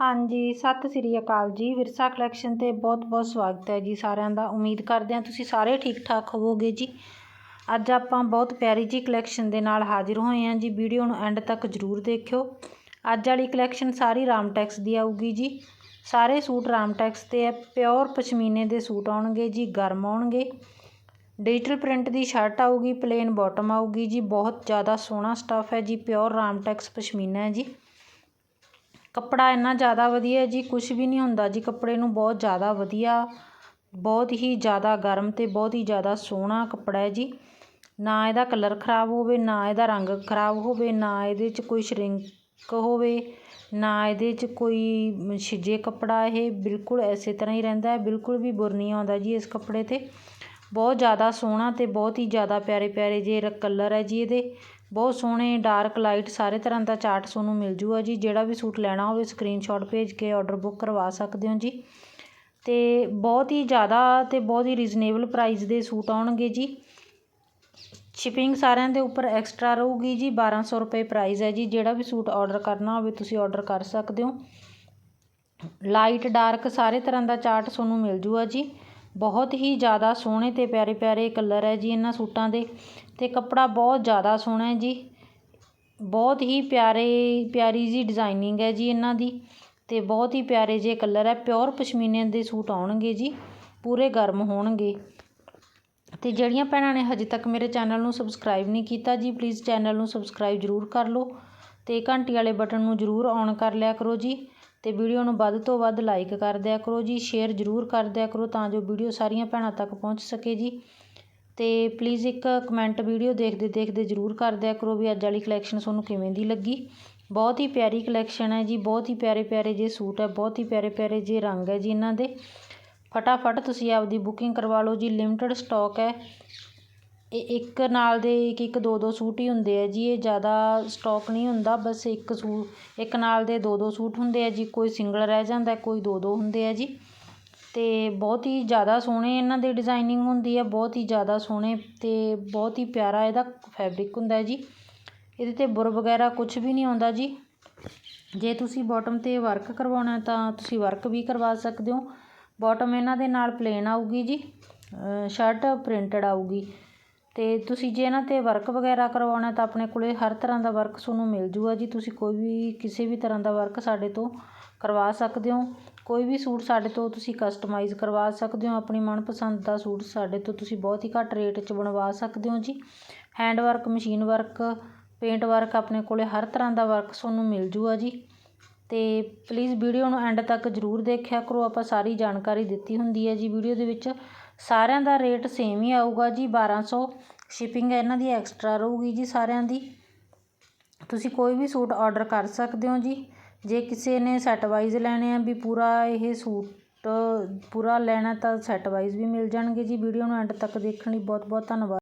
ਹਾਂਜੀ, ਸਤਿ ਸ੍ਰੀ ਅਕਾਲ ਜੀ। ਵਿਰਸਾ ਕਲੈਕਸ਼ਨ ਤੇ ਬਹੁਤ-ਬਹੁਤ ਸਵਾਗਤ ਹੈ ਜੀ ਸਾਰਿਆਂ ਦਾ। ਉਮੀਦ ਕਰਦੇ ਹਾਂ ਤੁਸੀਂ ਸਾਰੇ ਠੀਕ-ਠਾਕ ਹੋਵੋਗੇ ਜੀ। ਅੱਜ ਆਪਾਂ ਬਹੁਤ ਪਿਆਰੀ ਜੀ ਕਲੈਕਸ਼ਨ ਦੇ ਨਾਲ ਹਾਜ਼ਰ ਹੋਏ ਹਾਂ ਜੀ। ਵੀਡੀਓ ਨੂੰ ਐਂਡ ਤੱਕ ਜ਼ਰੂਰ ਦੇਖਿਓ। ਅੱਜ ਵਾਲੀ ਕਲੈਕਸ਼ਨ ਸਾਰੀ ਰਾਮਟੈਕਸ ਦੀ ਆਊਗੀ ਜੀ। ਸਾਰੇ ਸੂਟ ਰਾਮਟੈਕਸ ਤੇ ਹੈ। ਪਿਓਰ ਪਸ਼ਮੀਨੇ ਦੇ ਸੂਟ ਆਉਣਗੇ ਜੀ, ਗਰਮ ਆਉਣਗੇ। ਡਿਜੀਟਲ ਪ੍ਰਿੰਟ ਦੀ ਸ਼ਰਟ ਆਊਗੀ ਪਲੇਨ ਬਾਟਮ ਆਊਗੀ ਜੀ। ਬਹੁਤ ਜ਼ਿਆਦਾ ਸੋਹਣਾ ਸਟੱਫ ਹੈ ਜੀ। ਪਿਓਰ ਰਾਮਟੈਕਸ ਪਸ਼ਮੀਨਾ ਹੈ ਜੀ। ਕੱਪੜਾ ਇੰਨਾ ਜ਼ਿਆਦਾ ਵਧੀਆ ਜੀ, ਕੁਛ ਵੀ ਨਹੀਂ ਹੁੰਦਾ ਜੀ, ਕੱਪੜੇ ਨੂੰ ਬਹੁਤ ਜ਼ਿਆਦਾ ਵਧੀਆ, ਬਹੁਤ ਹੀ ਜ਼ਿਆਦਾ ਗਰਮ ਅਤੇ ਬਹੁਤ ਹੀ ਜ਼ਿਆਦਾ ਸੋਹਣਾ ਕੱਪੜਾ ਹੈ ਜੀ। ਨਾ ਇਹਦਾ ਕਲਰ ਖਰਾਬ ਹੋਵੇ, ਨਾ ਇਹਦਾ ਰੰਗ ਖਰਾਬ ਹੋਵੇ, ਨਾ ਇਹਦੇ 'ਚ ਕੋਈ ਸ਼ਰਿੰਕ ਹੋਵੇ, ਨਾ ਇਹਦੇ 'ਚ ਕੋਈ ਛਿੱਜੇ ਕੱਪੜਾ, ਇਹ ਬਿਲਕੁਲ ਇਸੇ ਤਰ੍ਹਾਂ ਹੀ ਰਹਿੰਦਾ ਹੈ, ਬਿਲਕੁਲ ਵੀ ਬੁਰ ਨਹੀਂ ਆਉਂਦਾ ਜੀ ਇਸ ਕੱਪੜੇ 'ਤੇ। ਬਹੁਤ ਜ਼ਿਆਦਾ ਸੋਹਣਾ ਅਤੇ ਬਹੁਤ ਹੀ ਜ਼ਿਆਦਾ ਪਿਆਰੇ ਪਿਆਰੇ ਜੇ ਕਲਰ ਹੈ ਜੀ ਇਹਦੇ। ਬਹੁਤ ਸੋਹਣੇ ਡਾਰਕ ਲਾਈਟ ਸਾਰੇ ਤਰ੍ਹਾਂ ਦਾ ਚਾਰਟ ਤੁਹਾਨੂੰ ਮਿਲ ਜੂਗਾ ਜੀ। ਜਿਹੜਾ ਵੀ ਸੂਟ ਲੈਣਾ ਹੋਵੇ ਸਕਰੀਨਸ਼ਾਟ ਭੇਜ ਕੇ ਆਰਡਰ ਬੁੱਕ ਕਰਵਾ ਸਕਦੇ ਹੋ ਜੀ। ਤੇ ਬਹੁਤ ਹੀ ਜ਼ਿਆਦਾ ਤੇ ਬਹੁਤ ਹੀ ਰੀਜ਼ਨੇਬਲ ਪ੍ਰਾਈਸ ਦੇ ਸੂਟ ਆਉਣਗੇ ਜੀ। ਸ਼ਿਪਿੰਗ ਸਾਰਿਆਂ ਦੇ ਉੱਪਰ ਐਕਸਟਰਾ ਰਹੂਗੀ ਜੀ। 1200 ਰੁਪਏ ਪ੍ਰਾਈਸ ਹੈ ਜੀ। ਜਿਹੜਾ ਵੀ ਸੂਟ ਆਰਡਰ ਕਰਨਾ ਹੋਵੇ, ਤੁਸੀਂ ਆਰਡਰ ਕਰ ਸਕਦੇ ਹੋ। ਲਾਈਟ ਡਾਰਕ ਸਾਰੇ ਤਰ੍ਹਾਂ ਦਾ ਚਾਰਟ ਤੁਹਾਨੂੰ ਮਿਲ ਜੂਗਾ ਜੀ। ਬਹੁਤ ਹੀ ਜ਼ਿਆਦਾ ਸੋਹਣੇ ਅਤੇ ਪਿਆਰੇ ਪਿਆਰੇ ਕਲਰ ਹੈ ਜੀ ਇਹਨਾਂ ਸੂਟਾਂ ਦੇ ਅਤੇ ਕੱਪੜਾ ਬਹੁਤ ਜ਼ਿਆਦਾ ਸੋਹਣਾ ਹੈ ਜੀ। ਬਹੁਤ ਹੀ ਪਿਆਰੇ, ਪਿਆਰੀ ਜੀ ਡਿਜ਼ਾਇਨਿੰਗ ਹੈ ਜੀ ਇਹਨਾਂ ਦੀ ਅਤੇ ਬਹੁਤ ਹੀ ਪਿਆਰੇ ਜਿਹੇ ਕਲਰ ਹੈ। ਪਿਓਰ ਪਸ਼ਮੀਨੇ ਦੇ ਸੂਟ ਆਉਣਗੇ ਜੀ, ਪੂਰੇ ਗਰਮ ਹੋਣਗੇ। ਅਤੇ ਜਿਹੜੀਆਂ ਭੈਣਾਂ ਨੇ ਹਜੇ ਤੱਕ ਮੇਰੇ ਚੈਨਲ ਨੂੰ ਸਬਸਕ੍ਰਾਈਬ ਨਹੀਂ ਕੀਤਾ ਜੀ, ਪਲੀਜ਼ ਚੈਨਲ ਨੂੰ ਸਬਸਕ੍ਰਾਈਬ ਜ਼ਰੂਰ ਕਰ ਲਓ ਅਤੇ ਘੰਟੀ ਵਾਲੇ ਬਟਨ ਨੂੰ ਜ਼ਰੂਰ ਔਨ ਕਰ ਲਿਆ ਕਰੋ ਜੀ। ਅਤੇ ਵੀਡੀਓ ਨੂੰ ਵੱਧ ਤੋਂ ਵੱਧ ਲਾਈਕ ਕਰ ਦਿਆ ਕਰੋ ਜੀ ਸ਼ੇਅਰ ਜ਼ਰੂਰ ਕਰ ਦਿਆ ਕਰੋ ਤਾਂ ਜੋ ਵੀਡੀਓ ਸਾਰੀਆਂ ਭੈਣਾਂ ਤੱਕ ਪਹੁੰਚ ਸਕੇ ਜੀ। ਅਤੇ ਪਲੀਜ਼ ਇੱਕ ਕਮੈਂਟ ਵੀਡੀਓ ਦੇਖਦੇ ਦੇਖਦੇ ਜ਼ਰੂਰ ਕਰ ਦਿਆ ਕਰੋ ਵੀ ਅੱਜ ਵਾਲੀ ਕਲੈਕਸ਼ਨ ਤੁਹਾਨੂੰ ਕਿਵੇਂ ਦੀ ਲੱਗੀ। ਬਹੁਤ ਹੀ ਪਿਆਰੀ ਕਲੈਕਸ਼ਨ ਹੈ ਜੀ, ਬਹੁਤ ਹੀ ਪਿਆਰੇ ਪਿਆਰੇ ਜੇ ਸੂਟ ਹੈ, ਬਹੁਤ ਹੀ ਪਿਆਰੇ ਪਿਆਰੇ ਜੇ ਰੰਗ ਹੈ ਜੀ ਇਹਨਾਂ ਦੇ। ਫਟਾਫਟ ਤੁਸੀਂ ਆਪਦੀ ਬੁਕਿੰਗ ਕਰਵਾ ਲਓ ਜੀ ਲਿਮਟਿਡ ਸਟਾਕ ਹੈ। ਇਹ ਇੱਕ ਨਾਲ ਦੇ ਇੱਕ ਇੱਕ ਦੋ ਦੋ ਸੂਟ ਹੀ ਹੁੰਦੇ ਹੈ ਜੀ, ਇਹ ਜ਼ਿਆਦਾ ਸਟੋਕ ਨਹੀਂ ਹੁੰਦਾ, ਬਸ ਇੱਕ ਸੂ, ਇੱਕ ਨਾਲ ਦੇ ਦੋ ਦੋ ਸੂਟ ਹੁੰਦੇ ਹੈ ਜੀ, ਕੋਈ ਸਿੰਗਲ ਰਹਿ ਜਾਂਦਾ, ਕੋਈ ਦੋ ਦੋ ਹੁੰਦੇ ਹੈ ਜੀ। ਅਤੇ ਬਹੁਤ ਹੀ ਜ਼ਿਆਦਾ ਸੋਹਣੇ ਇਹਨਾਂ ਦੇ ਡਿਜ਼ਾਇਨਿੰਗ ਹੁੰਦੀ ਹੈ ਬਹੁਤ ਹੀ ਜ਼ਿਆਦਾ ਸੋਹਣੇ ਅਤੇ ਬਹੁਤ ਹੀ ਪਿਆਰਾ ਇਹਦਾ ਫੈਬਰਿਕ ਹੁੰਦਾ ਜੀ। ਇਹਦੇ ਤੇ ਬੁਰ ਵਗੈਰਾ ਕੁਛ ਵੀ ਨਹੀਂ ਆਉਂਦਾ ਜੀ। ਜੇ ਤੁਸੀਂ ਬੋਟਮ ਤੇ ਵਰਕ ਕਰਵਾਉਣਾ ਤਾਂ ਤੁਸੀਂ ਵਰਕ ਵੀ ਕਰਵਾ ਸਕਦੇ ਹੋ। ਬੋਟਮ ਇਹਨਾਂ ਦੇ ਨਾਲ ਪਲੇਨ ਆਊਗੀ ਜੀ ਸ਼ਰਟ ਪ੍ਰਿੰਟਡ ਆਊਗੀ। ਅਤੇ ਤੁਸੀਂ ਜੇ ਇਹਨਾਂ ਤੇ ਵਰਕ ਵਗੈਰਾ ਕਰਵਾਉਣਾ ਤਾਂ ਆਪਣੇ ਕੋਲ ਹਰ ਤਰ੍ਹਾਂ ਦਾ ਵਰਕ ਤੁਹਾਨੂੰ ਮਿਲ ਜੂਗਾ ਜੀ। ਤੁਸੀਂ ਕੋਈ ਵੀ, ਕਿਸੇ ਵੀ ਤਰ੍ਹਾਂ ਦਾ ਵਰਕ ਸਾਡੇ ਤੋਂ ਕਰਵਾ ਸਕਦੇ ਹੋ। ਕੋਈ ਵੀ ਸੂਟ ਸਾਡੇ ਤੋਂ ਤੁਸੀਂ ਕਸਟਮਾਈਜ਼ ਕਰਵਾ ਸਕਦੇ ਹੋ। ਆਪਣੀ ਮਨਪਸੰਦ ਦਾ ਸੂਟ ਸਾਡੇ ਤੋਂ ਤੁਸੀਂ ਬਹੁਤ ਹੀ ਘੱਟ ਰੇਟ 'ਚ ਬਣਵਾ ਸਕਦੇ ਹੋ ਜੀ। Hand work machine work paint work ਆਪਣੇ ਕੋਲ ਹਰ ਤਰ੍ਹਾਂ ਦਾ ਵਰਕ ਤੁਹਾਨੂੰ ਮਿਲ ਜੂਗਾ ਜੀ। ਅਤੇ ਪਲੀਜ਼ ਵੀਡੀਓ ਨੂੰ ਐਂਡ ਤੱਕ ਜ਼ਰੂਰ ਦੇਖਿਆ ਕਰੋ। ਆਪਾਂ ਸਾਰੀ ਜਾਣਕਾਰੀ ਦਿੱਤੀ ਹੁੰਦੀ ਹੈ ਜੀ ਵੀਡੀਓ ਦੇ ਵਿੱਚ। ਸਾਰਿਆਂ ਦਾ ਰੇਟ ਸੇਮ ਹੀ ਆਊਗਾ ਜੀ 1200 ਸ਼ਿਪਿੰਗ ਇਹਨਾਂ ਦੀ ਐਕਸਟਰਾ ਰਹੂਗੀ ਜੀ ਸਾਰਿਆਂ ਦੀ। ਤੁਸੀਂ ਕੋਈ ਵੀ ਸੂਟ ਆਰਡਰ ਕਰ ਸਕਦੇ ਹੋ ਜੀ। ਜੇ ਕਿਸੇ ਨੇ ਸੈੱਟ ਵਾਈਜ਼ ਲੈਣੇ ਆ ਵੀ ਪੂਰਾ ਇਹ ਸੂਟ, ਪੂਰਾ ਲੈਣਾ ਤਾਂ ਸੈੱਟ ਵਾਈਜ਼ ਵੀ ਮਿਲ ਜਾਣਗੇ ਜੀ। ਵੀਡੀਓ ਨੂੰ ਐਂਡ ਤੱਕ ਦੇਖਣ ਲਈ ਬਹੁਤ ਬਹੁਤ ਧੰਨਵਾਦ।